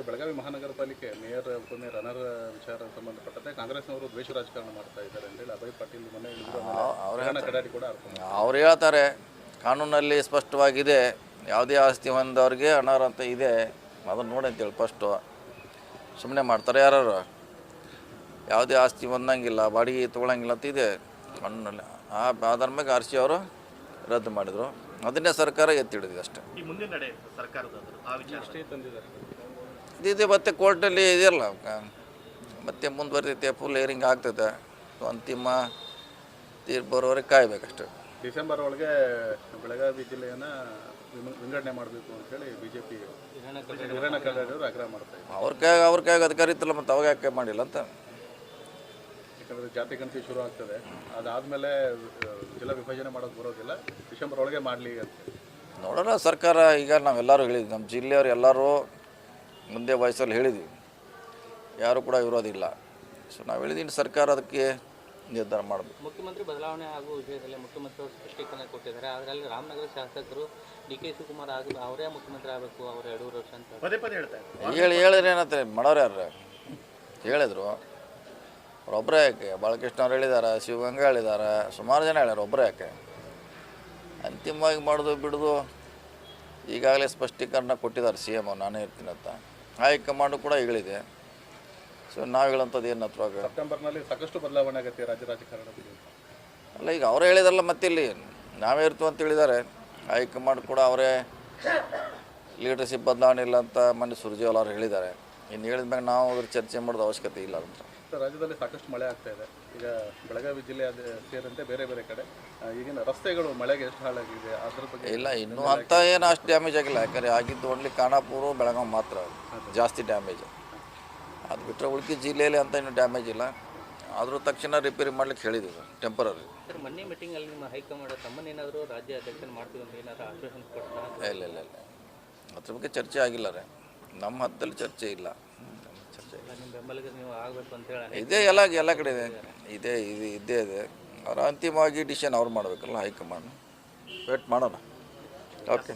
ಈಗ ಬೆಳಗಾವಿ ಮಹಾನಗರ ಪಾಲಿಕೆ ಮೇಯರ್ ಉಪಮೇಯರ್ ಅನರ್ಹ ವಿಚಾರ ಸಂಬಂಧಪಟ್ಟಂತೆ ಕಾಂಗ್ರೆಸ್ನವರು ದ್ವೇಷ ರಾಜಕಾರಣ ಮಾಡ್ತಾ ಇದ್ದಾರೆ ಅಂತೇಳಿ ಅಭಯ್ ಪಾಟೀಲ್ ಮನೆ ಅವ್ರ ಕಡಾಡಿ ಕೂಡ ಅವ್ರು ಹೇಳ್ತಾರೆ ಕಾನೂನಲ್ಲಿ ಸ್ಪಷ್ಟವಾಗಿದೆ ಯಾವುದೇ ಆಸ್ತಿ ಹೊಂದವ್ರಿಗೆ ಅನಾರ ಅಂತ ಇದೆ. ಅದನ್ನು ನೋಡಿ ಅಂತೇಳಿ ಫಸ್ಟು ಸುಮ್ಮನೆ ಮಾಡ್ತಾರೆ ಯಾರು ಯಾವುದೇ ಆಸ್ತಿ ಹೊಂದಂಗಿಲ್ಲ ಬಾಡಿಗೆ ತೊಗೊಳಂಗಿಲ್ಲ ಅಂತ ಇದೆ. ಕಾನೂನಲ್ಲಿ. ಆ ಆಧಾರ ಮೇಲೆ ಆರ್ ಸಿ ಅವರು ರದ್ದು ಮಾಡಿದರು. ಅದನ್ನೇ ಸರ್ಕಾರ ಎತ್ತಿ ಹಿಡಿದಿದೆ ಅಷ್ಟೇ ಇದಿದೆ ಮತ್ತೆ ಕೋರ್ಟಲ್ಲಿ ಇದೆಯಲ್ಲ ಮತ್ತೆ ಮುಂದುವರಿತೈತೆ ಫುಲ್ ಏರಿಂಗ್ ಆಗ್ತದೆ ಅಂತಿಮ ತೀರ್ಪು ಬರೋವರೆಗೆ ಕಾಯ್ಬೇಕಷ್ಟೆ. ಡಿಸೆಂಬರ್ ಒಳಗೆ ಬೆಳಗಾವಿ ಜಿಲ್ಲೆಯನ್ನ ವಿಂಗಡಣೆ ಮಾಡಬೇಕು ಅಂತೇಳಿ ಬಿಜೆಪಿ ಜೆ ಆಗ್ರಹ ಮಾಡ್ತಾರೆ ಅವ್ರ ಕೈ ಅವ್ರ ಕೈಗೆ ಅಧಿಕಾರ ಇತ್ತಲ್ಲ ಮತ್ತು ಅವಾಗ ಯಾಕೆ ಮಾಡಿಲ್ಲ ಅಂತ. ಯಾಕಂದ್ರೆ ಜಾತಿ ಗಣತಿ ಶುರು ಆಗ್ತದೆ. ಅದಾದ್ಮೇಲೆ ಜಿಲ್ಲಾ ವಿಭಜನೆ ಮಾಡೋದು ಬರೋದಿಲ್ಲ. ಡಿಸೆಂಬರ್ ಒಳಗೆ ಮಾಡಲಿ ಅಂತ. ನೋಡೋಣ ಸರ್ಕಾರ ಈಗ ನಾವೆಲ್ಲರೂ ಹೇಳಿದ್ವಿ ನಮ್ಮ ಜಿಲ್ಲೆಯವ್ರು ಎಲ್ಲರೂ ಮುಂದೆ ವಾಯ್ಸಲ್ಲಿ ಹೇಳಿದ್ವಿ. ಯಾರು ಕೂಡ ಇರೋದಿಲ್ಲ ಇಲ್ಲ ಸೊ ನಾವು ಹೇಳಿದ್ದೀನಿ ಸರ್ಕಾರ ಅದಕ್ಕೆ ನಿರ್ಧಾರ ಮಾಡಬೇಕು. ಮುಖ್ಯಮಂತ್ರಿ ಬದಲಾವಣೆ ಆಗುವ ವಿಷಯದಲ್ಲಿ ಮುಖ್ಯಮಂತ್ರಿ ಅವರು ಸ್ಪಷ್ಟೀಕರಣ ಕೊಟ್ಟಿದ್ದಾರೆ. ಅದರಲ್ಲಿ ರಾಮನಗರ ಶಾಸಕರು ಡಿ ಕೆ ಶಿವಕುಮಾರ್ ಆಗ ಅವರೇ ಮುಖ್ಯಮಂತ್ರಿ ಆಗಬೇಕು ಅವರ ಎರಡೂವರೆ ವರ್ಷ ಅಂತ. ಪದೇ ಪದೇ ಹೇಳ್ತಾರೆ. ಹೇಳಿ ಹೇಳಿದ್ರೆ ಏನಂತ ಮಾಡೋರು ಯಾರು? ಹೇಳಿದರು. ಅವ್ರೊಬ್ಬರೇ ಯಾಕೆ? ಬಾಲಕೃಷ್ಣ ಅವ್ರು ಹೇಳಿದ್ದಾರೆ ಶಿವಗಂಗಾ ಹೇಳಿದ್ದಾರೆ ಸುಮಾರು ಜನ ಹೇಳ್ಯಾರ ಒಬ್ಬರೇ ಯಾಕೆ? ಅಂತಿಮವಾಗಿ ಮಾಡೋದು ಬಿಡೋದು ಈಗಾಗಲೇ ಸ್ಪಷ್ಟೀಕರಣ ಕೊಟ್ಟಿದ್ದಾರೆ ಸಿ ಎಂ ನಾನೇ ಇರ್ತೀನಿ ಅಂತ. ಹೈಕಮಾಂಡು ಕೂಡ ಹೇಳಿದೆ ಸೊ ನಾವು ಹೇಳೋಂಥದ್ದು ಏನು ಅಥವಾ ಸೆಪ್ಟೆಂಬರ್ನಲ್ಲಿ ಸಾಕಷ್ಟು ಬದಲಾವಣೆ ಆಗುತ್ತೆ ರಾಜ್ಯ ರಾಜಕಾರಣದಲ್ಲಿ ಅಲ್ಲ ಈಗ ಅವರೇ ಹೇಳಿದಾರಲ್ಲ ಮತ್ತೆ ಇಲ್ಲಿ. ನಾವೇ ಇರ್ತೀವಿ ಅಂತ ಹೇಳಿದ್ದಾರೆ ಹೈಕಮಾಂಡ್ ಕೂಡ ಅವರೇ ಲೀಡರ್ಶಿಪ್ ಬದಲಾವಣೆ ಇಲ್ಲ ಅಂತ ಮೊನ್ನೆ ಸುರ್ಜೇವಾಲ ಅವರು ಹೇಳಿದ್ದಾರೆ. ಇನ್ನು ಹೇಳಿದ ಮ್ಯಾಗ ನಾವು ಅದ್ರ ಚರ್ಚೆ ಮಾಡೋದು ಅವಶ್ಯಕತೆ ಇಲ್ಲ ಅಂತ ಸರ್, ರಾಜ್ಯದಲ್ಲಿ ಸಾಕಷ್ಟು ಮಳೆ ಆಗ್ತಾ ಇದೆ. ಈಗ ಬೆಳಗಾವಿ ಜಿಲ್ಲೆ ಅದೇ ಸೇರಿದಂತೆ ಬೇರೆ ಬೇರೆ ಕಡೆ ಈಗಿನ ರಸ್ತೆಗಳು ಮಳೆಗೆ ಎಷ್ಟು ಹಾಳಾಗಿದೆ? ಅದ್ರ ಬಗ್ಗೆ ಇಲ್ಲ ಇನ್ನೂ ಅಂತ ಏನು ಅಷ್ಟು ಡ್ಯಾಮೇಜ್ ಆಗಿಲ್ಲ. ಯಾಕಂದರೆ ಆಗಿದ್ದು ಓನ್ಲಿ ಖಾನಾಪುರ ಬೆಳಗಾವಿ ಮಾತ್ರ ಜಾಸ್ತಿ ಡ್ಯಾಮೇಜ್ ಅದು ಬಿಟ್ಟರೆ ಉಳ್ಕಿ ಜಿಲ್ಲೆಯಲ್ಲಿ ಅಂತ ಇನ್ನೂ ಡ್ಯಾಮೇಜ್ ಇಲ್ಲ. ಆದರೂ ತಕ್ಷಣ ರಿಪೇರಿ ಮಾಡ್ಲಿಕ್ಕೆ ಹೇಳಿದ್ವಿ ಸರ್ ಟೆಂಪರರಿ ಸರ್ ಮೊನ್ನೆ ಮೀಟಿಂಗಲ್ಲಿ ನಿಮ್ಮ ಹೈಕಮಾಂಡ್ ತಮ್ಮನ್ನೇನಾದರೂ ರಾಜ್ಯ ಅಧ್ಯಕ್ಷನ ಮಾಡ್ತೀವಿ ಅಂತ ಏನಾದರೂ ಆಶ್ವಾಸನೆ ಕೊಡ್ತಾ ಇಲ್ಲ ಇಲ್ಲ ಇಲ್ಲ. ಅದ್ರ ಬಗ್ಗೆ ಚರ್ಚೆ ಆಗಿಲ್ಲ ರೀ. ನಮ್ಮ ಹತ್ತಲ್ಲಿ ಚರ್ಚೆ ಇಲ್ಲ. ಚರ್ಚೆ ಇದೇ ಎಲ್ಲ ಎಲ್ಲ ಕಡೆ ಇದೆ. ಇದೇ ಇದು ಇದೇ ಇದೆ. ಅವ್ರ ಅಂತಿಮವಾಗಿ ಡಿಸಿಷನ್ ಅವ್ರು ಮಾಡಬೇಕಲ್ಲ ಹೈಕಮಾಂಡ್. ವೇಟ್ ಮಾಡೋಣ. ಓಕೆ